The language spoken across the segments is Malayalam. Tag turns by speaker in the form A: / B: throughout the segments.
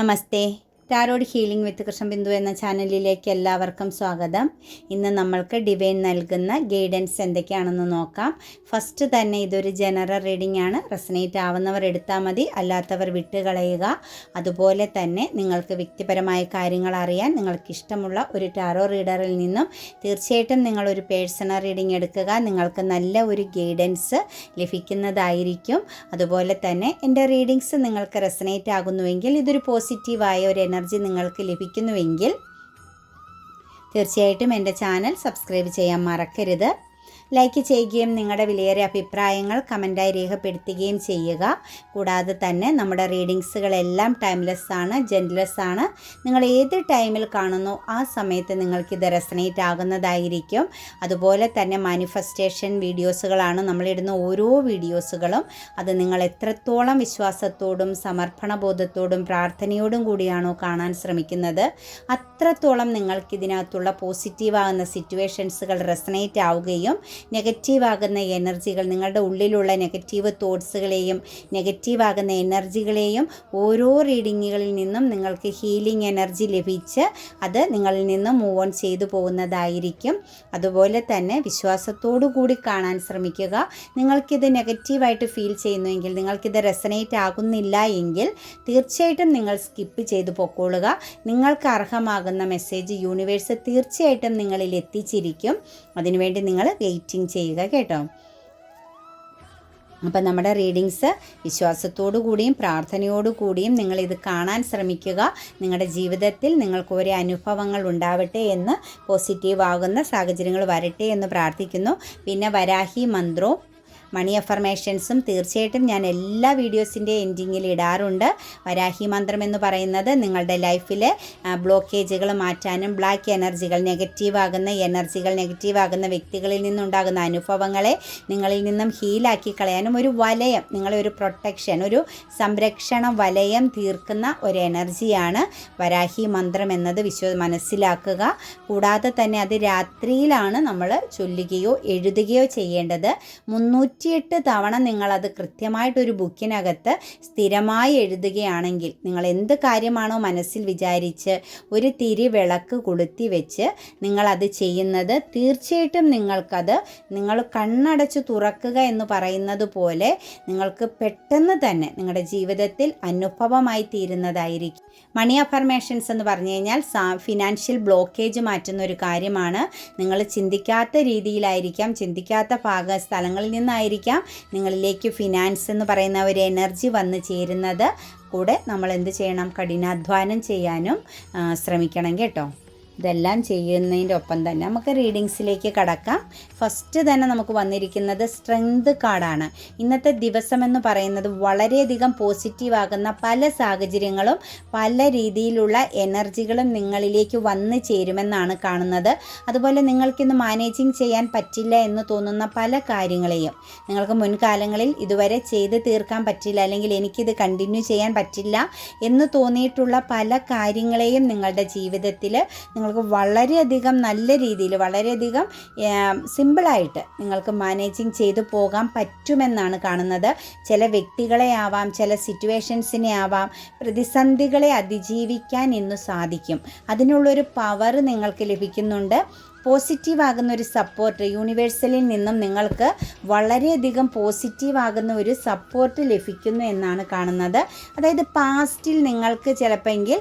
A: Namaste. Tarot healing with Krishnabindu എന്ന ചാനലിലേക്ക് എല്ലാവർക്കും സ്വാഗതം. ഇന്ന് നമ്മൾക്ക് ഡിവൈൻ നൽകുന്ന ഗൈഡൻസ് എന്തൊക്കെയാണെന്ന് നോക്കാം. ഫസ്റ്റ് തന്നെ ഇതൊരു ജനറൽ റീഡിംഗ് ആണ്. റെസനേറ്റ് ആവുന്നവർ എടുത്താൽ മതി അല്ലാത്തവർ വിട്ടുകളയുക. അതുപോലെ തന്നെ നിങ്ങൾക്ക് വ്യക്തിപരമായ കാര്യങ്ങൾ അറിയാൻ നിങ്ങൾക്ക് ഇഷ്ടമുള്ള ഒരു ടാരോ റീഡറിൽ നിന്നും തീർച്ചയായിട്ടും നിങ്ങളൊരു പേഴ്സണൽ റീഡിംഗ് എടുക്കുക. നിങ്ങൾക്ക് നല്ല ഒരു ഗൈഡൻസ് ലഭിക്കുന്നതായിരിക്കും. അതുപോലെ തന്നെ എന്റെ റീഡിങ്സ് നിങ്ങൾക്ക് റെസനേറ്റ് ആകുന്നുവെങ്കിൽ ഇതൊരു പോസിറ്റീവായ ഒരു നിങ്ങൾക്ക് ലഭിക്കുന്നുവെങ്കിൽ തീർച്ചയായിട്ടും എന്റെ ചാനൽ സബ്സ്ക്രൈബ് ചെയ്യാൻ മറക്കരുത്. ലൈക്ക് ചെയ്യുകയും നിങ്ങളുടെ വിലയേറിയ അഭിപ്രായങ്ങൾ കമന്റായി രേഖപ്പെടുത്തുകയും ചെയ്യുക. കൂടാതെ തന്നെ നമ്മുടെ റീഡിങ്സുകളെല്ലാം ടൈംലെസ് ആണ് ജെൻലെസ് ആണ് നിങ്ങൾ ഏത് ടൈമിൽ കാണുന്നു ആ സമയത്ത് നിങ്ങൾക്കിത് റെസനേറ്റ് ആകുന്നതായിരിക്കും. അതുപോലെ തന്നെ മാനിഫെസ്റ്റേഷൻ വീഡിയോസുകളാണ് നമ്മളിടുന്ന ഓരോ വീഡിയോസുകളും. അത് നിങ്ങൾ എത്രത്തോളം വിശ്വാസത്തോടും സമർപ്പണബോധത്തോടും പ്രാർത്ഥനയോടും കൂടിയാണോ കാണാൻ ശ്രമിക്കുന്നത്. അത്രത്തോളം നിങ്ങൾക്കിതിനകത്തുള്ള പോസിറ്റീവാകുന്ന സിറ്റുവേഷൻസുകൾ റെസനേറ്റ് ആവുകയും നെഗറ്റീവ് ആകുന്ന എനർജികൾ നിങ്ങളുടെ ഉള്ളിലുള്ള നെഗറ്റീവ് തോട്ട്സുകളെയും നെഗറ്റീവ് ആകുന്ന എനർജികളെയും ഓരോ റീഡിങ്ങുകളിൽ നിന്നും നിങ്ങൾക്ക് ഹീലിംഗ് എനർജി ലഭിച്ച് അത് നിങ്ങളിൽ നിന്നും മൂവ് ഓൺ ചെയ്തു പോകുന്നതായിരിക്കും. അതുപോലെ തന്നെ വിശ്വാസത്തോടു കൂടി കാണാൻ ശ്രമിക്കുക. നിങ്ങൾക്കിത് നെഗറ്റീവായിട്ട് ഫീൽ ചെയ്യുന്നുവെങ്കിൽ നിങ്ങൾക്കിത് റെസനേറ്റ് ആകുന്നില്ല എങ്കിൽ തീർച്ചയായിട്ടും നിങ്ങൾ സ്കിപ്പ് ചെയ്തു പൊക്കോളുക. നിങ്ങൾക്ക് അർഹമാകുന്ന മെസ്സേജ് യൂണിവേഴ്സ് തീർച്ചയായിട്ടും നിങ്ങളിൽ എത്തിച്ചിരിക്കും. അതിനുവേണ്ടി നിങ്ങൾ വെയിറ്റിംഗ് ചെയ്യുക കേട്ടോ. അപ്പം നമ്മുടെ റീഡിങ്സ് വിശ്വാസത്തോടു കൂടിയും പ്രാർത്ഥനയോടു കൂടിയും നിങ്ങളിത് കാണാൻ ശ്രമിക്കുക. നിങ്ങളുടെ ജീവിതത്തിൽ നിങ്ങൾക്ക് ഒരേ അനുഭവങ്ങൾ ഉണ്ടാവട്ടെ എന്ന് പോസിറ്റീവ് ആകുന്ന സാഹചര്യങ്ങൾ വരട്ടെ എന്ന് പ്രാർത്ഥിക്കുന്നു. പിന്നെ വരാഹി മന്ത്രവും മണി അഫർമേഷൻസും തീർച്ചയായിട്ടും ഞാൻ എല്ലാ വീഡിയോസിന്റെ എൻഡിങ്ങിൽ ഇടാറുണ്ട്. വരാഹി മന്ത്രം എന്ന് പറയുന്നത് നിങ്ങളുടെ ലൈഫിലെ ബ്ലോക്കേജുകൾ മാറ്റാനും ബ്ലാക്ക് എനർജികൾ നെഗറ്റീവ് ആകുന്ന എനർജികൾ നെഗറ്റീവ് ആകുന്ന വ്യക്തികളിൽ നിന്നുണ്ടാകുന്ന അനുഭവങ്ങളെ നിങ്ങളിൽ നിന്നും ഹീലാക്കി കളയാനും ഒരു വലയം നിങ്ങളെ ഒരു പ്രൊട്ടക്ഷൻ ഒരു സംരക്ഷണ വലയം തീർക്കുന്ന ഒരു എനർജിയാണ് വരാഹി മന്ത്രം എന്നത് വിശ്വ മനസ്സിലാക്കുക. കൂടാതെ തന്നെ അത് രാത്രിയിലാണ് നമ്മൾ ചൊല്ലുകയോ എഴുതുകയോ ചെയ്യേണ്ടത്. മുന്നൂറ്റി നൂറ്റിയെട്ട് തവണ നിങ്ങളത് കൃത്യമായിട്ടൊരു ബുക്കിനകത്ത് സ്ഥിരമായി എഴുതുകയാണെങ്കിൽ നിങ്ങൾ എന്ത് കാര്യമാണോ മനസ്സിൽ വിചാരിച്ച് ഒരു തിരി വിളക്ക് കൊളുത്തി വെച്ച് നിങ്ങളത് ചെയ്യുന്നത് തീർച്ചയായിട്ടും നിങ്ങൾക്കത് നിങ്ങൾ കണ്ണടച്ച് തുറക്കുക എന്ന് പറയുന്നത് പോലെ നിങ്ങൾക്ക് പെട്ടെന്ന് തന്നെ നിങ്ങളുടെ ജീവിതത്തിൽ അനുഭവമായി തീരുന്നതായിരിക്കും. മണി അഫർമേഷൻസ് എന്ന് പറഞ്ഞു കഴിഞ്ഞാൽ ഫിനാൻഷ്യൽ ബ്ലോക്കേജ് മാറ്റുന്ന ഒരു കാര്യമാണ്. നിങ്ങൾ ചിന്തിക്കാത്ത രീതിയിലായിരിക്കാം ചിന്തിക്കാത്ത ഭാഗ സ്ഥലങ്ങളിൽ നിന്നായിരിക്കും നിങ്ങളിലേക്ക് ഫിനാൻസ് എന്ന് പറയുന്ന ഒരു എനർജി വന്നു ചേരുന്നത്. കൂടെ നമ്മൾ എന്ത് ചെയ്യണം? കഠിനാധ്വാനം ചെയ്യാനും ശ്രമിക്കണം കേട്ടോ. ഇതെല്ലാം ചെയ്യുന്നതിന്റെ ഒപ്പം തന്നെ നമുക്ക് റീഡിങ്സിലേക്ക് കടക്കാം. ഫസ്റ്റ് തന്നെ നമുക്ക് വന്നിരിക്കുന്നത് സ്ട്രെങ്ത് കാർഡാണ് ഇന്നത്തെ ദിവസം എന്ന് പറയുന്നത് വളരെയധികം പോസിറ്റീവാകുന്ന പല സാഹചര്യങ്ങളും പല രീതിയിലുള്ള എനർജികളും നിങ്ങളിലേക്ക് വന്നു ചേരുമെന്നാണ് കാണുന്നത്. അതുപോലെ നിങ്ങൾക്കിന്ന് മാനേജിങ് ചെയ്യാൻ പറ്റില്ല എന്ന് തോന്നുന്ന പല കാര്യങ്ങളെയും നിങ്ങൾക്ക് മുൻകാലങ്ങളിൽ ഇതുവരെ ചെയ്ത് തീർക്കാൻ പറ്റില്ല അല്ലെങ്കിൽ എനിക്കിത് കണ്ടിന്യൂ ചെയ്യാൻ പറ്റില്ല എന്ന് തോന്നിയിട്ടുള്ള പല കാര്യങ്ങളെയും നിങ്ങളുടെ ജീവിതത്തിൽ നിങ്ങൾ നിങ്ങൾക്ക് വളരെയധികം നല്ല രീതിയിൽ വളരെയധികം സിമ്പിളായിട്ട് നിങ്ങൾക്ക് മാനേജിങ് ചെയ്തു പോകാൻ പറ്റുമെന്നാണ് കാണുന്നത്. ചില വ്യക്തികളെ ആവാം ചില സിറ്റുവേഷൻസിനെ ആവാം പ്രതിസന്ധികളെ അതിജീവിക്കാൻ ഇന്ന് സാധിക്കും. അതിനുള്ളൊരു പവർ നിങ്ങൾക്ക് ലഭിക്കുന്നുണ്ട്. പോസിറ്റീവ് ആകുന്ന ഒരു സപ്പോർട്ട് യൂണിവേഴ്സലിൽ നിന്നും നിങ്ങൾക്ക് വളരെയധികം പോസിറ്റീവ് ആകുന്ന ഒരു സപ്പോർട്ട് ലഭിക്കുന്നു എന്നാണ് കാണുന്നത്. അതായത് പാസ്റ്റിൽ നിങ്ങൾക്ക് ചിലപ്പോഴെങ്കിൽ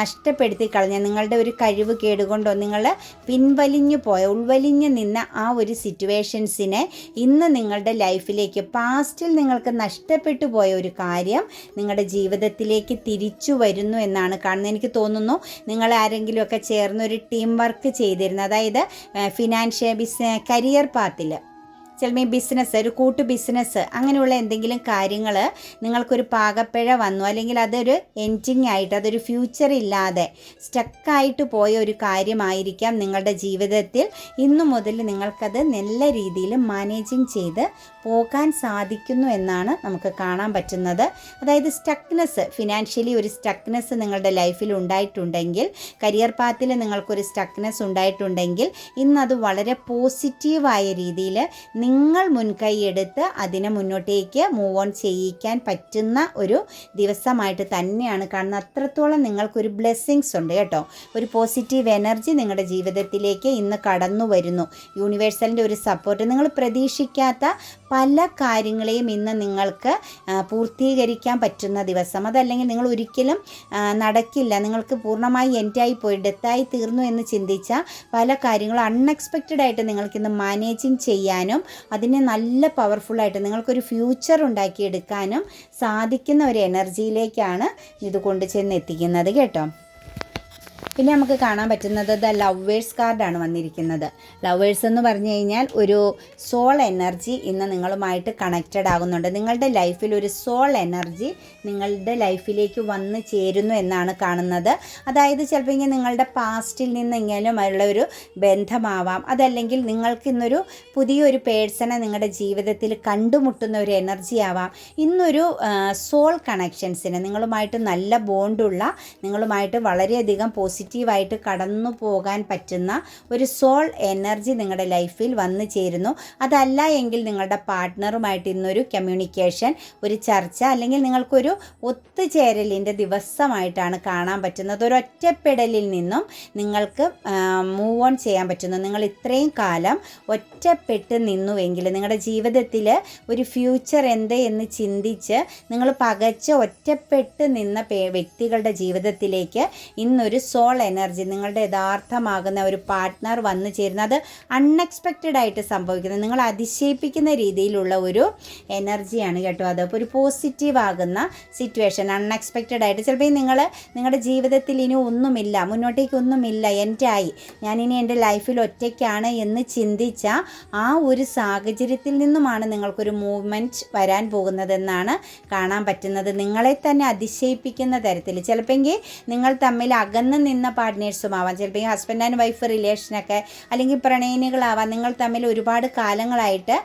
A: നഷ്ടപ്പെടുത്തി കളഞ്ഞ നിങ്ങളുടെ ഒരു കഴിവ് കേടുകൊണ്ടോ നിങ്ങൾ പിൻവലിഞ്ഞു പോയ ഉൾവലിഞ്ഞു നിന്ന ആ ഒരു സിറ്റുവേഷൻസിനെ ഇന്ന് നിങ്ങളുടെ ലൈഫിലേക്ക് പാസ്റ്റിൽ നിങ്ങൾക്ക് നഷ്ടപ്പെട്ടു പോയ ഒരു കാര്യം നിങ്ങളുടെ ജീവിതത്തിലേക്ക് തിരിച്ചു വരുന്നു എന്നാണ് കാണുന്നത്. എനിക്ക് തോന്നുന്നു നിങ്ങൾ ആരെങ്കിലുമൊക്കെ ചേർന്ന് ഒരു ടീം വർക്ക് ചെയ്തിരുന്നത് അതായത് ഫിനാൻഷ്യൽ ബിസ് കരിയർ പാത്തിൽ ചിലപ്പോൾ ബിസിനസ് ഒരു കൂട്ട് ബിസിനസ് അങ്ങനെയുള്ള എന്തെങ്കിലും കാര്യങ്ങൾ നിങ്ങൾക്കൊരു പാകപ്പിഴ വന്നു അല്ലെങ്കിൽ അതൊരു എൻഡിങ് ആയിട്ട് അതൊരു ഫ്യൂച്ചർ ഇല്ലാതെ സ്റ്റക്കായിട്ട് പോയ ഒരു കാര്യമായിരിക്കാം നിങ്ങളുടെ ജീവിതത്തിൽ. ഇന്നു മുതൽ നിങ്ങൾക്കത് നല്ല രീതിയിൽ മാനേജിങ് ചെയ്ത് പോകാൻ സാധിക്കുന്നു എന്നാണ് നമുക്ക് കാണാൻ പറ്റുന്നത്. അതായത് സ്റ്റക്നെസ് ഫിനാൻഷ്യലി ഒരു സ്റ്റക്നെസ് നിങ്ങളുടെ ലൈഫിൽ ഉണ്ടായിട്ടുണ്ടെങ്കിൽ കരിയർ പാത്തിൽ നിങ്ങൾക്കൊരു സ്റ്റക്നെസ് ഉണ്ടായിട്ടുണ്ടെങ്കിൽ ഇന്നത് വളരെ പോസിറ്റീവായ രീതിയിൽ നിങ്ങൾ മുൻകൈ എടുത്ത് അതിനെ മുന്നോട്ടേക്ക് മൂവ് ഓൺ ചെയ്യിക്കാൻ പറ്റുന്ന ഒരു ദിവസമായിട്ട് തന്നെയാണ് കാണുന്നത്. അത്രത്തോളം നിങ്ങൾക്കൊരു ബ്ലെസ്സിങ്സ് ഉണ്ട് കേട്ടോ. ഒരു പോസിറ്റീവ് എനർജി നിങ്ങളുടെ ജീവിതത്തിലേക്ക് ഇന്ന് കടന്നു വരുന്നു. യൂണിവേഴ്സലിന്റെ ഒരു സപ്പോർട്ട് നിങ്ങൾ പ്രതീക്ഷിക്കാത്ത പല കാര്യങ്ങളെയും ഇന്ന് നിങ്ങൾക്ക് പൂർത്തീകരിക്കാൻ പറ്റുന്ന ദിവസം. അതല്ലെങ്കിൽ നിങ്ങൾ ഒരിക്കലും നടക്കില്ല. നിങ്ങൾക്ക് പൂർണമായി എൻഡായി പോയി ഡെത്തായി തീർന്നു എന്ന് ചിന്തിച്ച പല കാര്യങ്ങളും അൺഎക്സ്പെക്റ്റഡ് ആയിട്ട് നിങ്ങൾക്കിന്ന് മാനേജിങ് ചെയ്യാനും അതിനെ നല്ല പവർഫുള്ളായിട്ട് നിങ്ങൾക്കൊരു ഫ്യൂച്ചർ ഉണ്ടാക്കിയെടുക്കാനും സാധിക്കുന്ന ഒരു എനർജിയിലേക്കാണ് ഇത് കൊണ്ട് ചെന്ന് എത്തിക്കുന്നത് കേട്ടോ? പിന്നെ നമുക്ക് കാണാൻ പറ്റുന്നത് ദ ലവേഴ്സ് കാർഡാണ് വന്നിരിക്കുന്നത്. ലവേഴ്സ് എന്ന് പറഞ്ഞു കഴിഞ്ഞാൽ ഒരു സോൾ എനർജി ഇന്ന് നിങ്ങളുമായിട്ട് കണക്റ്റഡ് ആകുന്നുണ്ട്. നിങ്ങളുടെ ലൈഫിൽ ഒരു സോൾ എനർജി നിങ്ങളുടെ ലൈഫിലേക്ക് വന്ന് ചേരുന്നു എന്നാണ് കാണുന്നത്. അതായത് ചിലപ്പോൾ ഇങ്ങനെ നിങ്ങളുടെ പാസ്റ്റിൽ നിന്നെങ്കിലും അതിലുള്ള ഒരു ബന്ധമാവാം. അതല്ലെങ്കിൽ നിങ്ങൾക്ക് ഇന്നൊരു പുതിയൊരു പേഴ്സണെ നിങ്ങളുടെ ജീവിതത്തിൽ കണ്ടുമുട്ടുന്ന ഒരു എനർജി ആവാം. ഇന്നൊരു സോൾ കണക്ഷൻസിന് നിങ്ങളുമായിട്ട് നല്ല ബോണ്ടുള്ള നിങ്ങളുമായിട്ട് വളരെയധികം പോസിറ്റീവായിട്ട് കടന്നു പോകാൻ പറ്റുന്ന ഒരു സോൾ എനർജി നിങ്ങളുടെ ലൈഫിൽ വന്നു ചേരുന്നു. അതല്ല എങ്കിൽ നിങ്ങളുടെ പാർട്ട്ണറുമായിട്ട് ഇന്നൊരു കമ്മ്യൂണിക്കേഷൻ ഒരു ചർച്ച അല്ലെങ്കിൽ നിങ്ങൾക്കൊരു ഒത്തുചേരലിന്റെ ദിവസമായിട്ടാണ് കാണാൻ പറ്റുന്നത്. ഒരു ഒറ്റപ്പെടലിൽ നിന്നും നിങ്ങൾക്ക് മൂവ് ഓൺ ചെയ്യാൻ പറ്റുന്നു. നിങ്ങൾ ഇത്രയും കാലം ഒറ്റപ്പെട്ട് നിന്നുവെങ്കിൽ നിങ്ങളുടെ ജീവിതത്തിൽ ഒരു ഫ്യൂച്ചർ എന്ത് എന്ന് ചിന്തിച്ച് നിങ്ങൾ പകച്ച് ഒറ്റപ്പെട്ട് നിന്ന വ്യക്തികളുടെ ജീവിതത്തിലേക്ക് ഇന്നൊരു സോൾ എനർജി നിങ്ങളുടെ യഥാർത്ഥമാകുന്ന ഒരു പാർട്ട്ണർ വന്നു ചേരുന്നത് അൺഎക്സ്പെക്റ്റഡ് ആയിട്ട് സംഭവിക്കുന്നത് നിങ്ങൾ അതിശയിപ്പിക്കുന്ന രീതിയിലുള്ള ഒരു എനർജിയാണ് കേട്ടോ അത്. ഒരു പോസിറ്റീവ് ആകുന്ന സിറ്റുവേഷൻ അൺഎക്സ്പെക്റ്റഡ് ആയിട്ട്. ചിലപ്പോൾ നിങ്ങൾ നിങ്ങളുടെ ജീവിതത്തിൽ ഇനി ഒന്നുമില്ല മുന്നോട്ടേക്ക് ഒന്നുമില്ല എന്റെ ആയി. ഞാനിനി എന്റെ ലൈഫിൽ ഒറ്റയ്ക്കാണ് എന്ന് ചിന്തിച്ച ആ ഒരു സാഹചര്യത്തിൽ നിന്നുമാണ് നിങ്ങൾക്കൊരു മൂവ്മെന്റ് വരാൻ പോകുന്നതെന്നാണ് കാണാൻ പറ്റുന്നത്. നിങ്ങളെ തന്നെ അതിശയിപ്പിക്കുന്ന തരത്തിൽ. ചിലപ്പോൾ നിങ്ങൾ തമ്മിൽ അകന്ന് നിന്ന പാർട്ട്നേഴ്സും ആവാം ചിലപ്പോൾ ഈ ഹസ്ബൻഡ് ആൻഡ് വൈഫ് റിലേഷനൊക്കെ അല്ലെങ്കിൽ പ്രണയിനികളാവാം. നിങ്ങൾ തമ്മിൽ ഒരുപാട് കാലങ്ങളായിട്ട്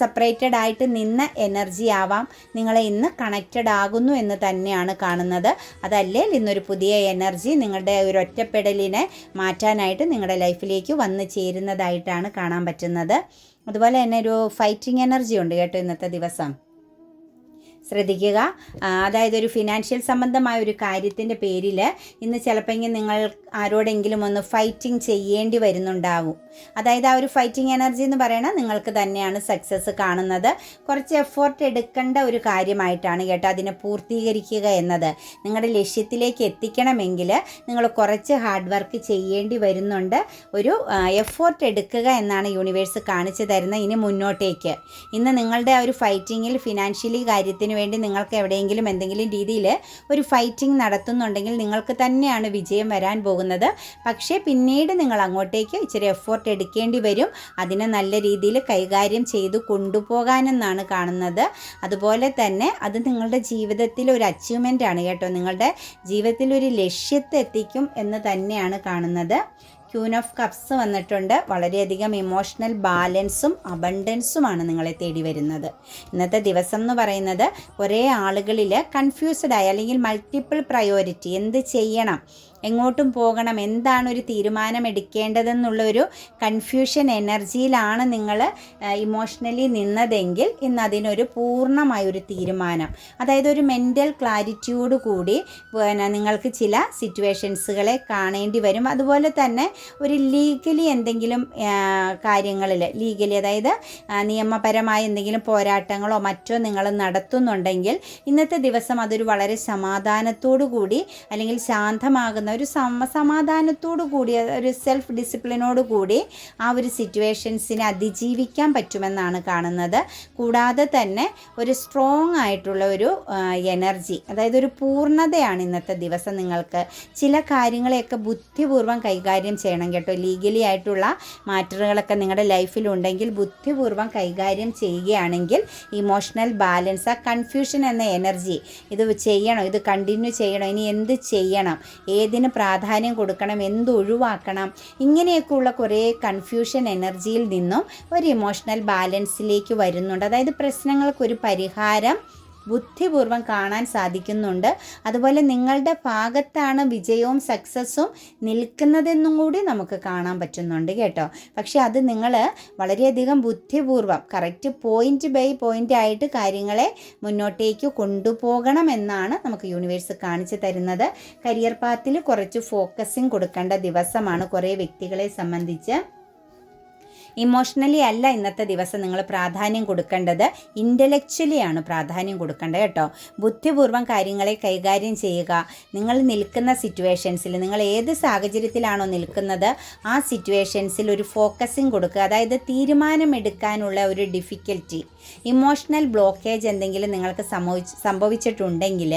A: സെപ്പറേറ്റഡ് ആയിട്ട് നിന്ന എനർജി ആവാം. നിങ്ങളെ ഇന്ന് കണക്റ്റഡ് ആകുന്നു എന്ന് തന്നെയാണ് കാണുന്നത്. അതല്ലേ ഇന്നൊരു പുതിയ എനർജി നിങ്ങളുടെ ഒരു ഒറ്റപ്പെടലിനെ മാറ്റാനായിട്ട് നിങ്ങളുടെ ലൈഫിലേക്ക് വന്നു ചേരുന്നതായിട്ടാണ് കാണാൻ പറ്റുന്നത്. അതുപോലെ തന്നെ ഒരു ഫൈറ്റിംഗ് എനർജി ഉണ്ട് കേട്ടോ ഇന്നത്തെ ദിവസം. ശ്രദ്ധിക്കുക. അതായത് ഒരു ഫിനാൻഷ്യൽ സംബന്ധമായ ഒരു കാര്യത്തിന്റെ പേരിൽ ഇന്ന് ചിലപ്പോൾ നിങ്ങൾ ആരോടെങ്കിലും ഒന്ന് ഫൈറ്റിംഗ് ചെയ്യേണ്ടി വരുന്നുണ്ടാവും. അതായത് ആ ഒരു ഫൈറ്റിംഗ് എനർജി എന്ന് പറയുന്നത് നിങ്ങൾക്ക് തന്നെയാണ് സക്സസ് കാണുന്നത്. കുറച്ച് എഫേർട്ട് എടുക്കേണ്ട ഒരു കാര്യമായിട്ടാണ് കേട്ടോ അതിനെ പൂർത്തീകരിക്കുക എന്നത്. നിങ്ങളുടെ ലക്ഷ്യത്തിലേക്ക് എത്തിക്കണമെങ്കിൽ നിങ്ങൾ കുറച്ച് ഹാർഡ് വർക്ക് ചെയ്യേണ്ടി വരുന്നുണ്ട്. ഒരു എഫേർട്ട് എടുക്കുക എന്നാണ് യൂണിവേഴ്സ് കാണിച്ചു തരുന്നത് ഇനി മുന്നോട്ടേക്ക്. ഇന്ന് നിങ്ങളുടെ ആ ഒരു ഫൈറ്റിങ്ങിൽ ഫിനാൻഷ്യലി കാര്യത്തിന് വേണ്ടി നിങ്ങൾക്ക് എവിടെയെങ്കിലും എന്തെങ്കിലും രീതിയിൽ ഒരു ഫൈറ്റിംഗ് നടത്തുന്നുണ്ടെങ്കിൽ നിങ്ങൾക്ക് തന്നെയാണ് വിജയം വരാൻ പോകുന്നത്. പക്ഷേ പിന്നീട് നിങ്ങൾ അങ്ങോട്ടേക്ക് ഇച്ചിരി എഫേർട്ട് എടുക്കേണ്ടി വരും. അതിനെ നല്ല രീതിയിൽ കൈകാര്യം ചെയ്ത് കൊണ്ടുപോകാനെന്നാണ് കാണുന്നത്. അതുപോലെ തന്നെ അത് നിങ്ങളുടെ ജീവിതത്തിൽ ഒരു അച്ചീവ്മെന്റ് ആണ് കേട്ടോ. നിങ്ങളുടെ ജീവിതത്തിൽ ഒരു ലക്ഷ്യത്തെ എത്തിക്കും എന്ന് തന്നെയാണ് കാണുന്നത്. ക്യൂൻ ഓഫ് കപ്സ് വന്നിട്ടുണ്ട്. വളരെയധികം ഇമോഷണൽ ബാലൻസും അബണ്ടൻസുമാണ് നിങ്ങളെ തേടി വരുന്നത്. ഇന്നത്തെ ദിവസം എന്ന് പറയുന്നത് ഒരേ ആളുകളിൽ കൺഫ്യൂസ്ഡ് ആയി അല്ലെങ്കിൽ മൾട്ടിപ്പിൾ പ്രയോറിറ്റി എന്ത് ചെയ്യണം? എങ്ങോട്ടും പോകണം എന്താണ് ഒരു തീരുമാനം എടുക്കേണ്ടതെന്നുള്ള ഒരു കൺഫ്യൂഷൻ എനർജിയിലാണ് നിങ്ങൾ ഇമോഷണലി നിന്നതെങ്കിൽ ഇന്ന് അതിനൊരു പൂർണമായ ഒരു തീരുമാനം. അതായത് ഒരു മെന്റൽ ക്ലാരിറ്റിയോട് കൂടി പിന്നെ നിങ്ങൾക്ക് ചില സിറ്റുവേഷൻസുകളെ കാണേണ്ടി വരും. അതുപോലെ തന്നെ ഒരു ലീഗലി എന്തെങ്കിലും കാര്യങ്ങളിൽ ലീഗലി അതായത് നിയമപരമായ എന്തെങ്കിലും പോരാട്ടങ്ങളോ മറ്റോ നിങ്ങൾ നടത്തുന്നുണ്ടെങ്കിൽ ഇന്നത്തെ ദിവസം അതൊരു വളരെ സമാധാനത്തോടു കൂടി അല്ലെങ്കിൽ ശാന്തമാകുന്ന ഒരു സമസമാധാനത്തോടു കൂടിയ കൂടി ഒരു സെൽഫ് ഡിസിപ്ലിനോട് കൂടി ആ ഒരു സിറ്റുവേഷൻസിനെ അതിജീവിക്കാൻ പറ്റുമെന്നാണ് കാണുന്നത്. കൂടാതെ തന്നെ ഒരു സ്ട്രോങ് ആയിട്ടുള്ള ഒരു എനർജി അതായത് ഒരു പൂർണതയാണ് ഇന്നത്തെ ദിവസം നിങ്ങൾക്ക്. ചില കാര്യങ്ങളെയൊക്കെ ബുദ്ധിപൂർവം കൈകാര്യം ചെയ്യണം കേട്ടോ. ലീഗലി ആയിട്ടുള്ള മാറ്ററുകളൊക്കെ നിങ്ങളുടെ ലൈഫിലുണ്ടെങ്കിൽ ബുദ്ധിപൂർവം കൈകാര്യം ചെയ്യുകയാണെങ്കിൽ ഇമോഷണൽ ബാലൻസ് ആ കൺഫ്യൂഷൻ എന്ന എനർജി ഇത് ചെയ്യണോ ഇത് കണ്ടിന്യൂ ചെയ്യണോ ഇനി എന്ത് ചെയ്യണം ഏതിന് പ്രാധാന്യം കൊടുക്കണം എന്ത് ഒഴിവാക്കണം ഇങ്ങനെയൊക്കെയുള്ള കുറേ കൺഫ്യൂഷൻ എനർജിയിൽ നിന്നും ഒരു ഇമോഷണൽ ബാലൻസിലേക്ക് വരുന്നുണ്ട്. അതായത് പ്രശ്നങ്ങൾക്കൊരു പരിഹാരം ബുദ്ധിപൂർവം കാണാൻ സാധിക്കുന്നുണ്ട്. അതുപോലെ നിങ്ങളുടെ ഭാഗത്താണ് വിജയവും സക്സസ്സും നിൽക്കുന്നതെന്നും കൂടി നമുക്ക് കാണാൻ പറ്റുന്നുണ്ട് കേട്ടോ. പക്ഷേ അത് നിങ്ങൾ വളരെയധികം ബുദ്ധിപൂർവം കറക്റ്റ് പോയിന്റ് ബൈ പോയിന്റ് ആയിട്ട് കാര്യങ്ങളെ മുന്നോട്ടേക്ക് കൊണ്ടുപോകണം എന്നാണ് നമുക്ക് യൂണിവേഴ്സ് കാണിച്ചു തരുന്നത്. കരിയർ പാത്തിൽ കുറച്ച് ഫോക്കസിങ് കൊടുക്കേണ്ട ദിവസമാണ് കുറേ വ്യക്തികളെ സംബന്ധിച്ച്. ഇമോഷണലി അല്ല ഇന്നത്തെ ദിവസം നിങ്ങൾ പ്രാധാന്യം കൊടുക്കേണ്ടത് ഇന്റലക്ച്വലി ആണ് പ്രാധാന്യം കൊടുക്കേണ്ടത് കേട്ടോ. ബുദ്ധിപൂർവം കാര്യങ്ങളെ കൈകാര്യം ചെയ്യുക. നിങ്ങൾ നിൽക്കുന്ന സിറ്റുവേഷൻസിൽ നിങ്ങൾ ഏത് സാഹചര്യത്തിലാണോ നിൽക്കുന്നത് ആ സിറ്റുവേഷൻസിൽ ഒരു ഫോക്കസിങ് കൊടുക്കുക. അതായത് തീരുമാനമെടുക്കാനുള്ള ഒരു ഡിഫിക്കൽറ്റി ഇമോഷണൽ ബ്ലോക്കേജ് എന്തെങ്കിലും നിങ്ങൾക്ക് സംഭവിച്ച് സംഭവിച്ചിട്ടുണ്ടെങ്കിൽ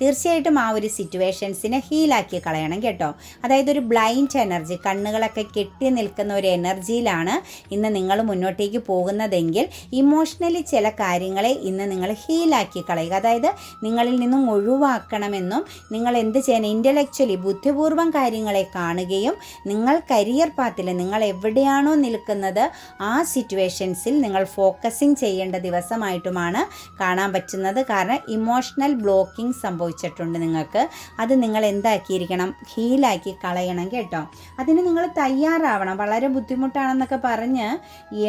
A: തീർച്ചയായിട്ടും ആ ഒരു സിറ്റുവേഷൻസിനെ ഹീലാക്കി കളയണം കേട്ടോ. അതായത് ഒരു ബ്ലൈൻഡ് എനർജി കണ്ണുകളൊക്കെ കെട്ടി നിൽക്കുന്ന ഒരു എനർജിയിലാണ് ഇന്ന് നിങ്ങൾ മുന്നോട്ടേക്ക് പോകുന്നതെങ്കിൽ ഇമോഷണലി ചില കാര്യങ്ങളെ ഇന്ന് നിങ്ങൾ ഹീലാക്കി കളയുക. അതായത് നിങ്ങളിൽ നിന്നും ഒഴിവാക്കണമെന്നും നിങ്ങൾ എന്ത് ചെയ്യണം ഇന്റലക്ച്വലി ബുദ്ധിപൂർവം കാര്യങ്ങളെ കാണുകയും നിങ്ങൾ കരിയർ പാത്തിൽ നിങ്ങൾ എവിടെയാണോ നിൽക്കുന്നത് ആ സിറ്റുവേഷൻസിൽ നിങ്ങൾ ഫോക്കസിങ് ചെയ്യേണ്ട ദിവസമായിട്ടുമാണ് കാണാൻ പറ്റുന്നത്. കാരണം ഇമോഷണൽ ബ്ലോക്കിംഗ് സംഭവിച്ചിട്ടുണ്ട് നിങ്ങൾക്ക്. അത് നിങ്ങൾ എന്താക്കിയിരിക്കണം? ഹീലാക്കി കളയണം കേട്ടോ. അതിന് നിങ്ങൾ തയ്യാറാവണം. വളരെ ബുദ്ധിമുട്ടാണെന്നൊക്കെ പറഞ്ഞ്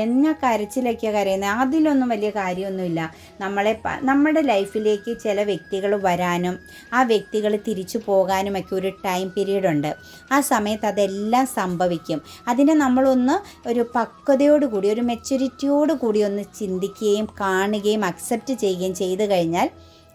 A: എന്ന കരച്ചിലൊക്കെ കരയുന്നത് അതിലൊന്നും വലിയ കാര്യമൊന്നുമില്ല. നമ്മളെ നമ്മുടെ ലൈഫിലേക്ക് ചില വ്യക്തികൾ വരാനും ആ വ്യക്തികൾ തിരിച്ചു പോകാനുമൊക്കെ ഒരു ടൈം പീരീഡ് ഉണ്ട് ആ സമയത്ത് അതെല്ലാം സംഭവിക്കും. അതിനെ നമ്മളൊന്ന് ഒരു പക്വതയോടുകൂടി ഒരു മെച്ചൂരിറ്റിയോട് കൂടി ഒന്ന് ചിന്തിക്കുകയും കാണുകയും അക്സെപ്റ്റ് ചെയ്യുകയും ചെയ്തു കഴിഞ്ഞാൽ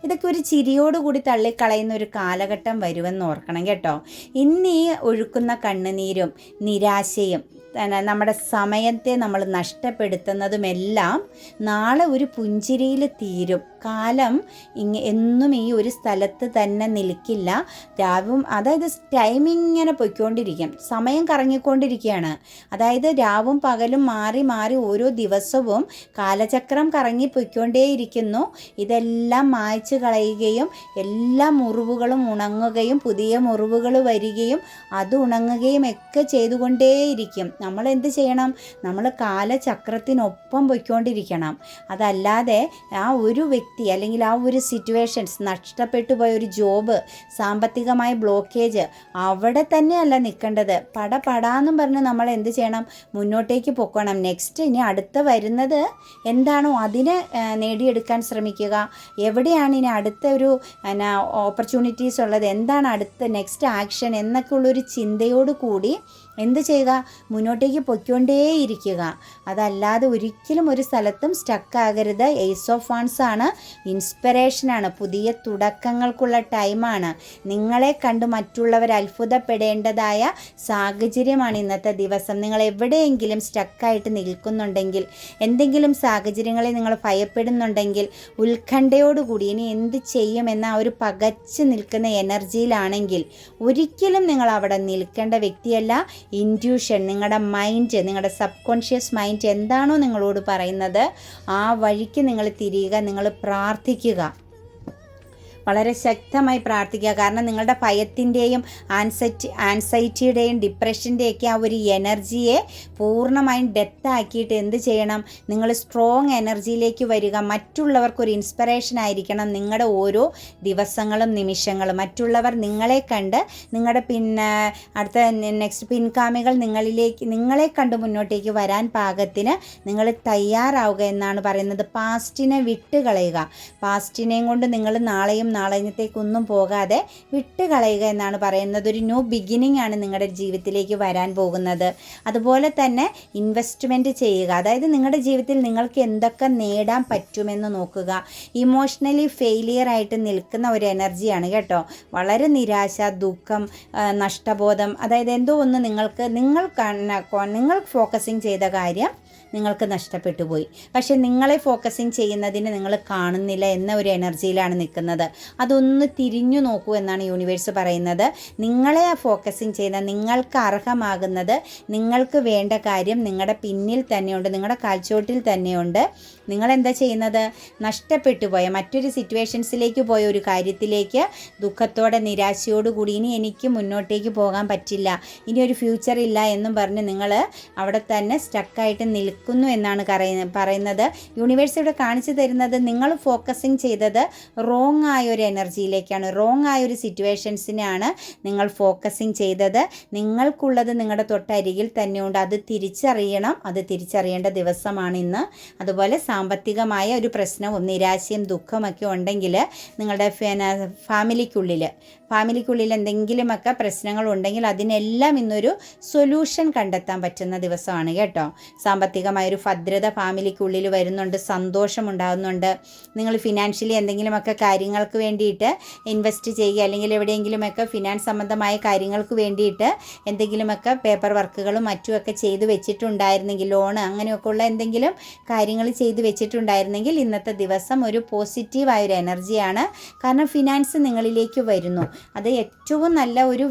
A: ഇതൊക്കെ ഒരു ചിരിയോടുകൂടി തള്ളിക്കളയുന്ന ഒരു കാലഘട്ടം വരുമെന്ന് ഓർക്കണം കേട്ടോ. ഇന്ന് ഒഴുക്കുന്ന കണ്ണുനീരും നിരാശയും നമ്മുടെ സമയത്തെ നമ്മൾ നഷ്ടപ്പെടുത്തുന്നതുമെല്ലാം നാളെ ഒരു പുഞ്ചിരിയിൽ തീരും. കാലം ഇങ്ങ എന്നും ഈ ഒരു സ്ഥലത്ത് തന്നെ നിൽക്കില്ല. രാവും അതായത് ടൈം ഇങ്ങനെ പൊയ്ക്കൊണ്ടിരിക്കും. സമയം കറങ്ങിക്കൊണ്ടിരിക്കുകയാണ്. അതായത് രാവും പകലും മാറി മാറി ഓരോ ദിവസവും കാലചക്രം കറങ്ങി പൊയ്ക്കൊണ്ടേയിരിക്കുന്നു ഇതെല്ലാം മായ്ച്ചു കളയുകയും എല്ലാ മുറിവുകളും ഉണങ്ങുകയും പുതിയ മുറിവുകൾ വരികയും അത് ഉണങ്ങുകയും ഒക്കെ ചെയ്തുകൊണ്ടേയിരിക്കും. നമ്മൾ എന്ത് ചെയ്യണം? നമ്മൾ കാലചക്രത്തിനൊപ്പം പൊയ്ക്കൊണ്ടിരിക്കണം. അതല്ലാതെ ആ ഒരു വ്യക്തി അല്ലെങ്കിൽ ആ ഒരു സിറ്റുവേഷൻസ് നഷ്ടപ്പെട്ടു പോയ ഒരു ജോബ് സാമ്പത്തികമായ ബ്ലോക്കേജ് അവിടെ തന്നെയല്ല നിൽക്കേണ്ടത്. പട പടാന്നും പറഞ്ഞ് നമ്മൾ എന്ത് ചെയ്യണം? മുന്നോട്ടേക്ക് പൊക്കണം. നെക്സ്റ്റ് ഇനി അടുത്ത വരുന്നത് എന്താണോ? അതിനെ നേടിയെടുക്കാൻ ശ്രമിക്കുക. എവിടെയാണ് ഇനി അടുത്ത ഒരു എന്നാ ഓപ്പർച്യൂണിറ്റീസ് ഉള്ളത്? എന്താണ് അടുത്ത നെക്സ്റ്റ് ആക്ഷൻ എന്നൊക്കെ ഉള്ളൊരു ചിന്തയോട് കൂടി എന്ത് ചെയ്യുക? മുന്നോട്ടേക്ക് പൊയ്ക്കൊണ്ടേയിരിക്കുക. അതല്ലാതെ ഒരിക്കലും ഒരു സ്ഥലത്തും സ്റ്റക്കാകരുത് എയ്സ് ഓഫ് ഫാൻസ് ആണ് ഇൻസ്പിറേഷനാണ് പുതിയ തുടക്കങ്ങൾക്കുള്ള ടൈമാണ് നിങ്ങളെ കണ്ട് മറ്റുള്ളവർ അത്ഭുതപ്പെടേണ്ടതായ സാഹചര്യമാണ് ഇന്നത്തെ ദിവസം. നിങ്ങൾ എവിടെയെങ്കിലും സ്റ്റക്കായിട്ട് നിൽക്കുന്നുണ്ടെങ്കിൽ എന്തെങ്കിലും സാഹചര്യങ്ങളെ നിങ്ങൾ ഭയപ്പെടുന്നുണ്ടെങ്കിൽ ഉത്കണ്ഠയോടുകൂടി ഇനി എന്ത് ചെയ്യുമെന്ന ആ ഒരു പകച്ച് നിൽക്കുന്ന എനർജിയിലാണെങ്കിൽ ഒരിക്കലും നിങ്ങൾ അവിടെ നിൽക്കേണ്ട വ്യക്തിയല്ല. ഇന്റ്യൂഷൻ നിങ്ങളുടെ മൈൻഡ് നിങ്ങളുടെ സബ് കോൺഷ്യസ് മൈൻഡ് എന്താണോ നിങ്ങളോട് പറയുന്നത് ആ വഴിക്ക് നിങ്ങൾ തിരിയുക നിങ്ങൾ പ്രാർത്ഥിക്കുക. വളരെ ശക്തമായി പ്രാർത്ഥിക്കുക. കാരണം നിങ്ങളുടെ ഭയത്തിന്റെയും ആൻസൈറ്റി ആൻസൈറ്റിയുടെയും ഡിപ്രഷന്റെയൊക്കെ ആ ഒരു എനർജിയെ പൂർണമായും ഡെത്താക്കിയിട്ട് എന്ത് ചെയ്യണം? നിങ്ങൾ സ്ട്രോങ് എനർജിയിലേക്ക് വരിക. മറ്റുള്ളവർക്കൊരു ഇൻസ്പിറേഷൻ ആയിരിക്കണം നിങ്ങളുടെ ഓരോ ദിവസങ്ങളും നിമിഷങ്ങളും. മറ്റുള്ളവർ നിങ്ങളെ കണ്ട് നിങ്ങളുടെ പിന്നെ അടുത്ത നെക്സ്റ്റ് പിൻഗാമികൾ നിങ്ങളിലേക്ക് നിങ്ങളെ കണ്ട് മുന്നോട്ടേക്ക് വരാൻ പാകത്തിന് നിങ്ങൾ തയ്യാറാവുക എന്നാണ് പറയുന്നത്. പാസ്റ്റിനെ വിട്ടുകളയുക. പാസ്റ്റിനെയും കൊണ്ട് നിങ്ങൾ നാളെയും നാളെയത്തേക്കൊന്നും പോകാതെ വിട്ടുകളയുക എന്നാണ് പറയുന്നത്. ഒരു ന്യൂ ബിഗിനിങ് ആണ് നിങ്ങളുടെ ജീവിതത്തിലേക്ക് വരാൻ പോകുന്നത്. അതുപോലെ തന്നെ ഇൻവെസ്റ്റ്മെന്റ് ചെയ്യുക. അതായത് നിങ്ങളുടെ ജീവിതത്തിൽ നിങ്ങൾക്ക് എന്തൊക്കെ നേടാൻ പറ്റുമെന്ന് നോക്കുക. ഇമോഷണലി ഫെയിലിയർ ആയിട്ട് നിൽക്കുന്ന ഒരു എനർജിയാണ് കേട്ടോ. വളരെ നിരാശ ദുഃഖം നഷ്ടബോധം അതായത് എന്തോ ഒന്ന് നിങ്ങൾക്ക് നിങ്ങൾ നിങ്ങൾ ഫോക്കസിങ് ചെയ്ത കാര്യം നിങ്ങൾക്ക് നഷ്ടപ്പെട്ടു പോയി. പക്ഷെ നിങ്ങളെ ഫോക്കസിങ് ചെയ്യുന്നതിന് നിങ്ങൾ കാണുന്നില്ല എന്ന ഒരു എനർജിയിലാണ് നിൽക്കുന്നത്. അതൊന്ന് തിരിഞ്ഞു നോക്കൂ എന്നാണ് യൂണിവേഴ്സ് പറയുന്നത്. നിങ്ങളെ ഫോക്കസിങ് ചെയ്യുന്ന നിങ്ങൾക്ക് അർഹമാകുന്നത് നിങ്ങൾക്ക് വേണ്ട കാര്യം നിങ്ങളുടെ പിന്നിൽ തന്നെയുണ്ട് നിങ്ങളുടെ കാൽച്ചോട്ടിൽ തന്നെയുണ്ട്. നിങ്ങൾ എന്താ ചെയ്യുന്നത്? നഷ്ടപ്പെട്ടു പോയ മറ്റൊരു സിറ്റുവേഷൻസിലേക്ക് പോയ ഒരു കാര്യത്തിലേക്ക് ദുഃഖത്തോടെ നിരാശയോടുകൂടി ഇനി എനിക്ക് മുന്നോട്ടേക്ക് പോകാൻ പറ്റില്ല. ഇനി ഒരു ഫ്യൂച്ചർ ഇല്ല എന്നും പറഞ്ഞ് നിങ്ങൾ അവിടെ തന്നെ സ്റ്റക്കായിട്ട് നിൽക്കുക നിൽക്കുന്നു എന്നാണ് പറയുന്നത്. യൂണിവേഴ്സ് ഇവിടെ കാണിച്ചു തരുന്നത് നിങ്ങൾ ഫോക്കസിങ് ചെയ്തത് റോങ് ആയ ഒരു എനർജിയിലേക്കാണ് റോങ് ആയ ഒരു സിറ്റുവേഷൻസിനാണ് നിങ്ങൾ ഫോക്കസിങ് ചെയ്തത്. നിങ്ങൾക്കുള്ളത് നിങ്ങളുടെ തൊട്ടരികിൽ തന്നെയുണ്ട്. അത് തിരിച്ചറിയണം. അത് തിരിച്ചറിയേണ്ട ദിവസമാണ് ഇന്ന്. അതുപോലെ സാമ്പത്തികമായ ഒരു പ്രശ്നവും നിരാശയും ദുഃഖമൊക്കെ ഉണ്ടെങ്കിൽ നിങ്ങളുടെ ഫാമിലിക്കുള്ളിൽ ഫാമിലിക്കുള്ളിൽ എന്തെങ്കിലുമൊക്കെ പ്രശ്നങ്ങൾ ഉണ്ടെങ്കിൽ അതിനെല്ലാം ഇന്നൊരു സൊല്യൂഷൻ കണ്ടെത്താൻ പറ്റുന്ന ദിവസമാണ് കേട്ടോ. സാമ്പത്തികമായൊരു ഭദ്രത ഫാമിലിക്കുള്ളിൽ വരുന്നുണ്ട് സന്തോഷമുണ്ടാകുന്നുണ്ട് നിങ്ങൾ ഫിനാൻഷ്യലി എന്തെങ്കിലുമൊക്കെ കാര്യങ്ങൾക്ക് വേണ്ടിയിട്ട് ഇൻവെസ്റ്റ് ചെയ്യുക അല്ലെങ്കിൽ എവിടെയെങ്കിലുമൊക്കെ ഫിനാൻസ് സംബന്ധമായ കാര്യങ്ങൾക്ക് വേണ്ടിയിട്ട് എന്തെങ്കിലുമൊക്കെ പേപ്പർ വർക്കുകളും മറ്റുമൊക്കെ ചെയ്ത് വെച്ചിട്ടുണ്ടായിരുന്നെങ്കിൽ ലോണ് അങ്ങനെയൊക്കെ ഉള്ള എന്തെങ്കിലും കാര്യങ്ങൾ ചെയ്ത് വെച്ചിട്ടുണ്ടായിരുന്നെങ്കിൽ ഇന്നത്തെ ദിവസം ഒരു പോസിറ്റീവായൊരു എനർജിയാണ് കാരണം ഫിനാൻസ് നിങ്ങളിലേക്ക് വരുന്നു. അത് ഏറ്റവും നല്ല ഒരു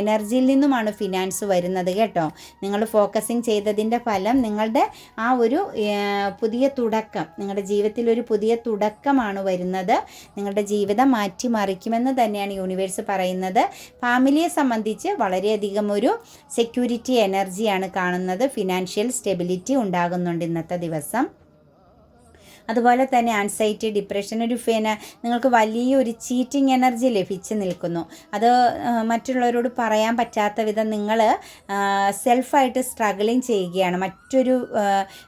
A: എനർജിയിൽ നിന്നുമാണ് ഫിനാൻസ് വരുന്നത് കേട്ടോ. നിങ്ങൾ ഫോക്കസിങ് ചെയ്തതിന്റെ ഫലം നിങ്ങളുടെ ആ ഒരു പുതിയ തുടക്കം നിങ്ങളുടെ ജീവിതത്തിൽ ഒരു പുതിയ തുടക്കമാണ് വരുന്നത്. നിങ്ങളുടെ ജീവിതം മാറ്റിമറിക്കുമെന്ന് തന്നെയാണ് യൂണിവേഴ്സ് പറയുന്നത്. ഫാമിലിയെ സംബന്ധിച്ച് വളരെയധികം ഒരു സെക്യൂരിറ്റി എനർജിയാണ് കാണുന്നത്. ഫിനാൻഷ്യൽ സ്റ്റെബിലിറ്റി ഉണ്ടാകുന്നുണ്ട് ഇന്നത്തെ ദിവസം. അതുപോലെ തന്നെ ആൻസൈറ്റി ഡിപ്രഷൻ ഒരു ഫേന നിങ്ങൾക്ക് വലിയൊരു ചീറ്റിംഗ് എനർജി ലഭിച്ച് നിൽക്കുന്നു. അത് മറ്റുള്ളവരോട് പറയാൻ പറ്റാത്ത വിധം നിങ്ങൾ സെൽഫായിട്ട് സ്ട്രഗിളിങ് ചെയ്യുകയാണ്. മറ്റൊരു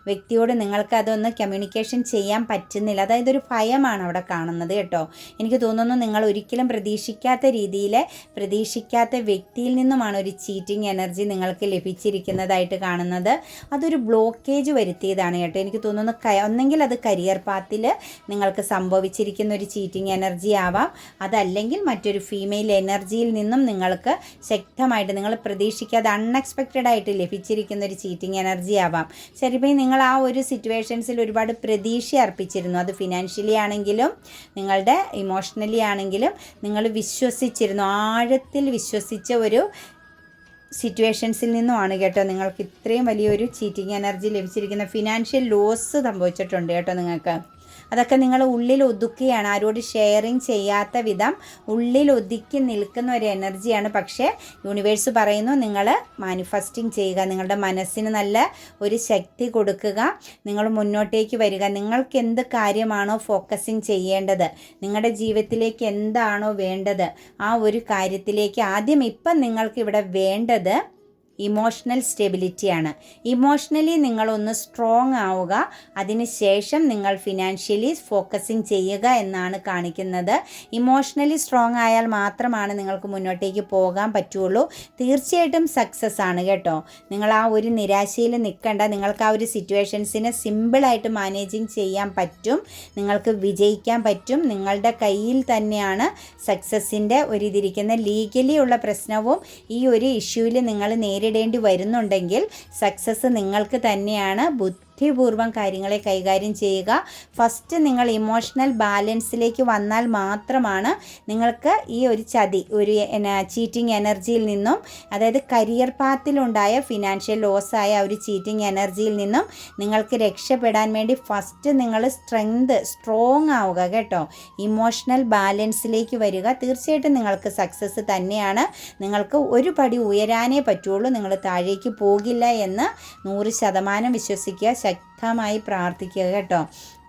A: വ്യക്തിയോട് നിങ്ങൾക്ക് അതൊന്ന് കമ്മ്യൂണിക്കേഷൻ ചെയ്യാൻ പറ്റുന്നില്ല. അതായത് ഒരു ഭയമാണ് അവിടെ കാണുന്നത് കേട്ടോ. എനിക്ക് തോന്നുന്നു നിങ്ങൾ ഒരിക്കലും പ്രതീക്ഷിക്കാത്ത രീതിയിൽ പ്രതീക്ഷിക്കാത്ത വ്യക്തിയിൽ നിന്നുമാണ് ഒരു ചീറ്റിംഗ് എനർജി നിങ്ങൾക്ക് ലഭിച്ചിരിക്കുന്നതായിട്ട് കാണുന്നത്. അതൊരു ബ്ലോക്കേജ് വരുത്തിയതാണ് കേട്ടോ. എനിക്ക് തോന്നുന്നു ഒന്നെങ്കിൽ അത് കരിയർ പാത്തിൽ നിങ്ങൾക്ക് സംഭവിച്ചിരിക്കുന്ന ഒരു ചീറ്റിംഗ് എനർജി ആവാം. അതല്ലെങ്കിൽ മറ്റൊരു ഫീമെയിൽ എനർജിയിൽ നിന്നും നിങ്ങൾക്ക് ശക്തമായിട്ട് നിങ്ങൾ പ്രതീക്ഷിക്കാതെ അൺഎക്സ്പെക്റ്റഡ് ആയിട്ട് ലഭിച്ചിരിക്കുന്ന ഒരു ചീറ്റിംഗ് എനർജി ആവാം. ചിലപ്പോൾ നിങ്ങൾ ആ ഒരു സിറ്റുവേഷൻസിൽ ഒരുപാട് പ്രതീക്ഷ അർപ്പിച്ചിരുന്നു. അത് ഫിനാൻഷ്യലി ആണെങ്കിലും നിങ്ങളുടെ ഇമോഷണലി ആണെങ്കിലും നിങ്ങൾ വിശ്വസിച്ചിരുന്നു. ആഴത്തിൽ വിശ്വസിച്ച ഒരു സിറ്റുവേഷൻസിൽ നിന്നുമാണ് കേട്ടോ നിങ്ങൾക്ക് ഇത്രയും വലിയൊരു ചീറ്റിംഗ് എനർജി ലഭിച്ചിരിക്കുന്ന ഫിനാൻഷ്യൽ ലോസ് സംഭവിച്ചിട്ടുണ്ട് കേട്ടോ നിങ്ങൾക്ക്. അതൊക്കെ നിങ്ങൾ ഉള്ളിൽ ഒതുക്കുകയാണ്. ആരോട് ഷെയറിങ് ചെയ്യാത്ത വിധം ഉള്ളിൽ ഒതുക്കി നിൽക്കുന്ന ഒരു എനർജിയാണ് പക്ഷേ യൂണിവേഴ്സ് പറയുന്നു നിങ്ങൾ മാനിഫെസ്റ്റിംഗ് ചെയ്യുക. നിങ്ങളുടെ മനസ്സിന് നല്ല ഒരു ശക്തി കൊടുക്കുക. നിങ്ങൾ മുന്നോട്ടേക്ക് വരിക. നിങ്ങൾക്ക് എന്ത് കാര്യമാണോ ഫോക്കസിങ് ചെയ്യേണ്ടത്? നിങ്ങളുടെ ജീവിതത്തിലേക്ക് എന്താണോ വേണ്ടത്? ആ ഒരു കാര്യത്തിലേക്ക് ആദ്യം ഇപ്പം നിങ്ങൾക്ക് ഇവിടെ വേണ്ടത് ഇമോഷണൽ സ്റ്റെബിലിറ്റിയാണ് ഇമോഷണലി നിങ്ങളൊന്ന് സ്ട്രോങ് ആവുക. അതിനുശേഷം നിങ്ങൾ ഫിനാൻഷ്യലി ഫോക്കസിങ് ചെയ്യുക എന്നാണ് കാണിക്കുന്നത്. ഇമോഷണലി സ്ട്രോങ് ആയാൽ മാത്രമാണ് നിങ്ങൾക്ക് മുന്നോട്ടേക്ക് പോകാൻ പറ്റുള്ളൂ. തീർച്ചയായിട്ടും സക്സസ് ആണ് കേട്ടോ. നിങ്ങൾ ആ ഒരു നിരാശയിൽ നിൽക്കേണ്ട. നിങ്ങൾക്ക് ആ ഒരു സിറ്റുവേഷൻസിനെ സിമ്പിളായിട്ട് മാനേജിങ് ചെയ്യാൻ പറ്റും. നിങ്ങൾക്ക് വിജയിക്കാൻ പറ്റും. നിങ്ങളുടെ കയ്യിൽ തന്നെയാണ് സക്സസിന്റെ ഒരു ഇതിരിക്കുന്ന ലീഗലി ഉള്ള പ്രശ്നവും ഈ ഒരു ഇഷ്യൂവിൽ നിങ്ങൾ നേരിടേണ്ടി വരുന്നുണ്ടെങ്കിൽ സക്സസ് നിങ്ങൾക്ക് തന്നെയാണ് ബുദ്ധിപൂർവം കാര്യങ്ങളെ കൈകാര്യം ചെയ്യുക. ഫസ്റ്റ് നിങ്ങൾ ഇമോഷണൽ ബാലൻസിലേക്ക് വന്നാൽ മാത്രമാണ് നിങ്ങൾക്ക് ഈ ഒരു ചതി ഒരു ചീറ്റിംഗ് എനർജിയിൽ നിന്നും അതായത് കരിയർ പാത്തിലുണ്ടായ ഫിനാൻഷ്യൽ ലോസ് ആയ ഒരു ചീറ്റിംഗ് എനർജിയിൽ നിന്നും നിങ്ങൾക്ക് രക്ഷപ്പെടാൻ വേണ്ടി ഫസ്റ്റ് നിങ്ങൾ സ്ട്രെങ്ത് സ്ട്രോങ് ആവുക കേട്ടോ. ഇമോഷണൽ ബാലൻസിലേക്ക് വരിക. തീർച്ചയായിട്ടും നിങ്ങൾക്ക് സക്സസ് തന്നെയാണ്. നിങ്ങൾക്ക് ഒരു പടി ഉയരാനേ പറ്റുള്ളൂ. നിങ്ങൾ താഴേക്ക് പോകില്ല എന്ന് നൂറ് ശതമാനം വിശ്വസിക്കുക. ശക്തമായി പ്രാർത്ഥിക്കുക കേട്ടോ.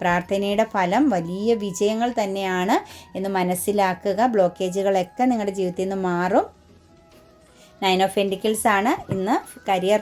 A: പ്രാർത്ഥനയുടെ ഫലം വലിയ വിജയങ്ങൾ തന്നെയാണ് എന്ന് മനസ്സിലാക്കുക. ബ്ലോക്കേജുകളൊക്കെ നിങ്ങളുടെ ജീവിതത്തിൽ നിന്ന് മാറും. നയൻ ഓഫ് എൻഡിക്കിൾസ് ആണ്. ഇന്ന് കരിയർ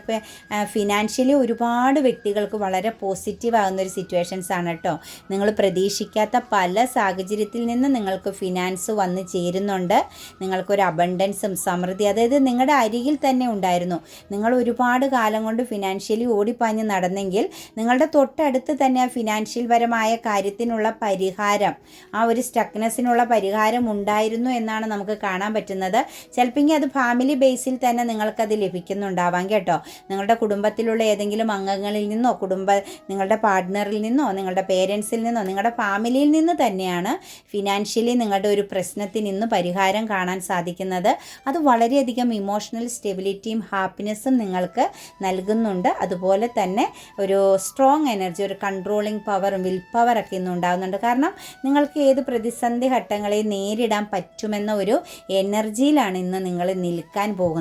A: ഫിനാൻഷ്യലി ഒരുപാട് വ്യക്തികൾക്ക് വളരെ പോസിറ്റീവ് ആകുന്ന ഒരു സിറ്റുവേഷൻസ് ആണ് കേട്ടോ നിങ്ങൾ പ്രതീക്ഷിക്കാത്ത പല സാഹചര്യത്തിൽ നിന്ന് നിങ്ങൾക്ക് ഫിനാൻസ് വന്ന് ചേരുന്നുണ്ട്. നിങ്ങൾക്കൊരു അബണ്ടൻസും സമൃദ്ധി അതായത് നിങ്ങളുടെ അരികിൽ തന്നെ ഉണ്ടായിരുന്നു. നിങ്ങൾ ഒരുപാട് കാലം കൊണ്ട് ഫിനാൻഷ്യലി ഓടിപ്പാഞ്ഞ് നടന്നെങ്കിൽ നിങ്ങളുടെ തൊട്ടടുത്ത് തന്നെ ആ ഫിനാൻഷ്യൽ പരമായ കാര്യത്തിനുള്ള പരിഹാരം ആ ഒരു സ്റ്റക്നെസ്സിനുള്ള പരിഹാരം ഉണ്ടായിരുന്നു എന്നാണ് നമുക്ക് കാണാൻ പറ്റുന്നത്. ചിലപ്പോൾ അത് ഫാമിലി ബേസിൽ തന്നെ നിങ്ങൾക്കത് ലഭിക്കുന്നുണ്ടാവാം കേട്ടോ. നിങ്ങളുടെ കുടുംബത്തിലുള്ള ഏതെങ്കിലും അംഗങ്ങളിൽ നിന്നോ കുടുംബ നിങ്ങളുടെ പാർട്ട്ണറിൽ നിന്നോ നിങ്ങളുടെ പേരൻസിൽ നിന്നോ നിങ്ങളുടെ ഫാമിലിയിൽ നിന്ന് തന്നെയാണ് ഫിനാൻഷ്യലി നിങ്ങളുടെ ഒരു പ്രശ്നത്തിൽ നിന്ന് പരിഹാരം കാണാൻ സാധിക്കുന്നത്. അത് വളരെയധികം ഇമോഷണൽ സ്റ്റെബിലിറ്റിയും ഹാപ്പിനെസ്സും നിങ്ങൾക്ക് നൽകുന്നുണ്ട്. അതുപോലെ തന്നെ ഒരു സ്ട്രോങ് എനർജി ഒരു കൺട്രോളിങ് പവറും വിൽ പവറൊക്കെ ഇന്ന് ഉണ്ടാകുന്നുണ്ട് കാരണം നിങ്ങൾക്ക് ഏത് പ്രതിസന്ധി ഘട്ടങ്ങളെ നേരിടാൻ പറ്റുമെന്ന ഒരു എനർജിയിലാണ് ഇന്ന് നിങ്ങൾ നിൽക്കാൻ പോകുന്നത്.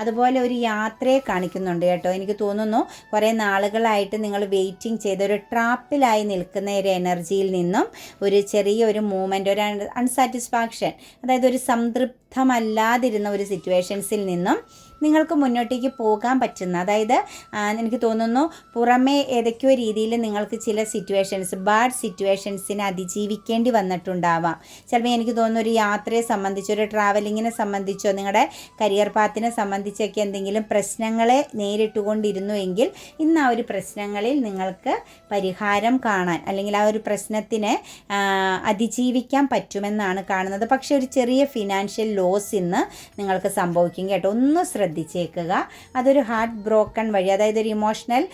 A: അതുപോലെ ഒരു യാത്രയെ കാണിക്കുന്നുണ്ട് കേട്ടോ. എനിക്ക് തോന്നുന്നു കുറേ നാളുകളായിട്ട് നിങ്ങൾ വെയിറ്റിംഗ് ചെയ്ത ഒരു ട്രാപ്പിലായി നിൽക്കുന്ന ഒരു എനർജിയിൽ നിന്നും ഒരു ചെറിയ ഒരു മൂമെന്റ് ഒരു അൺസാറ്റിസ്ഫാക്ഷൻ അതായത് ഒരു സംതൃപ്തമല്ലാതിരുന്ന ഒരു സിറ്റുവേഷൻസിൽ നിന്നും നിങ്ങൾക്ക് മുന്നോട്ടേക്ക് പോകാൻ പറ്റുന്ന അതായത് എനിക്ക് തോന്നുന്നു പുറമേ ഏതൊക്കെയോ രീതിയിൽ നിങ്ങൾക്ക് ചില സിറ്റുവേഷൻസ് ബാഡ് സിറ്റുവേഷൻസിനെ അതിജീവിക്കേണ്ടി വന്നിട്ടുണ്ടാവാം. ചിലപ്പോൾ എനിക്ക് തോന്നുന്നു ഒരു യാത്രയെ സംബന്ധിച്ചോ ഒരു ട്രാവലിങ്ങിനെ സംബന്ധിച്ചോ നിങ്ങളുടെ കരിയർ പാത്തിനെ സംബന്ധിച്ചൊക്കെ എന്തെങ്കിലും പ്രശ്നങ്ങളെ നേരിട്ടുകൊണ്ടിരുന്നു എങ്കിൽ ഇന്ന് ആ ഒരു പ്രശ്നങ്ങളിൽ നിങ്ങൾക്ക് പരിഹാരം കാണാൻ അല്ലെങ്കിൽ ആ ഒരു പ്രശ്നത്തിനെ അതിജീവിക്കാൻ പറ്റുമെന്നാണ് കാണുന്നത്. പക്ഷേ ഒരു ചെറിയ ഫിനാൻഷ്യൽ ലോസ് ഇന്ന് നിങ്ങൾക്ക് സംഭവിക്കും കേട്ടോ. ഒന്ന് ശ്രദ്ധിച്ചേക്കുക. അതൊരു ഹാർട്ട് ബ്രോക്കൺ വഴി അതായത് ഒരു ഇമോഷണൽ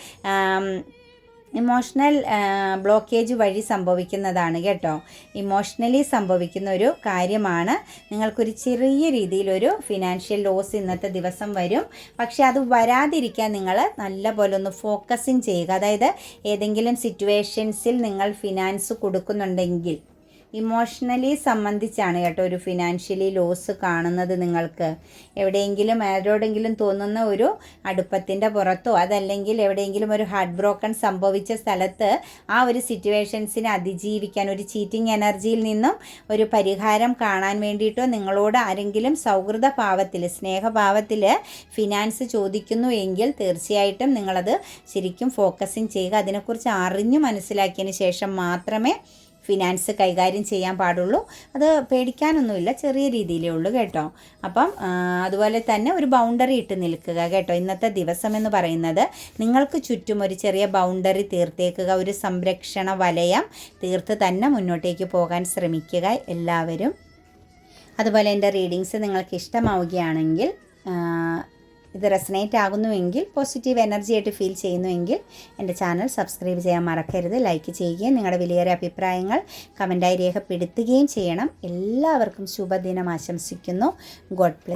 A: ഇമോഷണൽ ബ്ലോക്കേജ് വഴി സംഭവിക്കുന്നതാണ് കേട്ടോ. ഇമോഷണലി സംഭവിക്കുന്ന ഒരു കാര്യമാണ്. നിങ്ങൾക്കൊരു ചെറിയ രീതിയിലൊരു ഫിനാൻഷ്യൽ ലോസ് ഇന്നത്തെ ദിവസം വരും. പക്ഷെ അത് വരാതിരിക്കാൻ നിങ്ങൾ നല്ല പോലെ ഒന്ന് ഫോക്കസിങ് ചെയ്യുക. അതായത് ഏതെങ്കിലും സിറ്റുവേഷൻസിൽ നിങ്ങൾ ഫിനാൻസ് കൊടുക്കുന്നുണ്ടെങ്കിൽ ഇമോഷണലി സംബന്ധിച്ചാണ് കേട്ടോ ഒരു ഫിനാൻഷ്യലി ലോസ് കാണുന്നത് നിങ്ങൾക്ക്. എവിടെയെങ്കിലും ആരോടെങ്കിലും തോന്നുന്ന ഒരു അടുപ്പത്തിന്റെ പുറത്തോ അതല്ലെങ്കിൽ എവിടെയെങ്കിലും ഒരു ഹാർട്ട് ബ്രോക്കൺ സംഭവിച്ച സ്ഥലത്ത് ആ ഒരു സിറ്റുവേഷൻസിനെ അതിജീവിക്കാൻ ഒരു ചീറ്റിംഗ് എനർജിയിൽ നിന്നും ഒരു പരിഹാരം കാണാൻ വേണ്ടിയിട്ടോ നിങ്ങളോട് ആരെങ്കിലും സൗഹൃദ ഭാവത്തിൽ സ്നേഹഭാവത്തിൽ ഫിനാൻസ് ചോദിക്കുന്നു എങ്കിൽ തീർച്ചയായിട്ടും നിങ്ങളത് ശരിക്കും ഫോക്കസിങ് ചെയ്യുക. അതിനെക്കുറിച്ച് അറിഞ്ഞു മനസ്സിലാക്കിയതിന് ശേഷം മാത്രമേ ഫിനാൻസ് കൈകാര്യം ചെയ്യാൻ പാടുള്ളൂ. അത് പേടിക്കാനൊന്നുമില്ല. ചെറിയ രീതിയിലേ ഉള്ളൂ കേട്ടോ. അപ്പം അതുപോലെ തന്നെ ഒരു ബൗണ്ടറി ഇട്ട് നിൽക്കുക കേട്ടോ. ഇന്നത്തെ ദിവസം എന്ന് പറയുന്നത് നിങ്ങൾക്ക് ചുറ്റും ഒരു ചെറിയ ബൗണ്ടറി തീർത്തേക്കുക ഒരു സംരക്ഷണ വലയം തീർത്ത് തന്നെ മുന്നോട്ടേക്ക് പോകാൻ ശ്രമിക്കുക എല്ലാവരും. അതുപോലെ എന്റെ റീഡിങ്സ് നിങ്ങൾക്ക് ഇഷ്ടമാവുകയാണെങ്കിൽ ഇത് റെസനേറ്റ് ആകുന്നുവെങ്കിൽ പോസിറ്റീവ് എനർജി ആയിട്ട് ഫീൽ ചെയ്യുന്നുവെങ്കിൽ എന്റെ ചാനൽ സബ്സ്ക്രൈബ് ചെയ്യാൻ മറക്കരുത്. ലൈക്ക് ചെയ്യുകയും നിങ്ങളുടെ വിലയേറെ അഭിപ്രായങ്ങൾ കമന്റായി രേഖപ്പെടുത്തുകയും ചെയ്യണം. എല്ലാവർക്കും ശുഭദിനം ആശംസിക്കുന്നു. God bless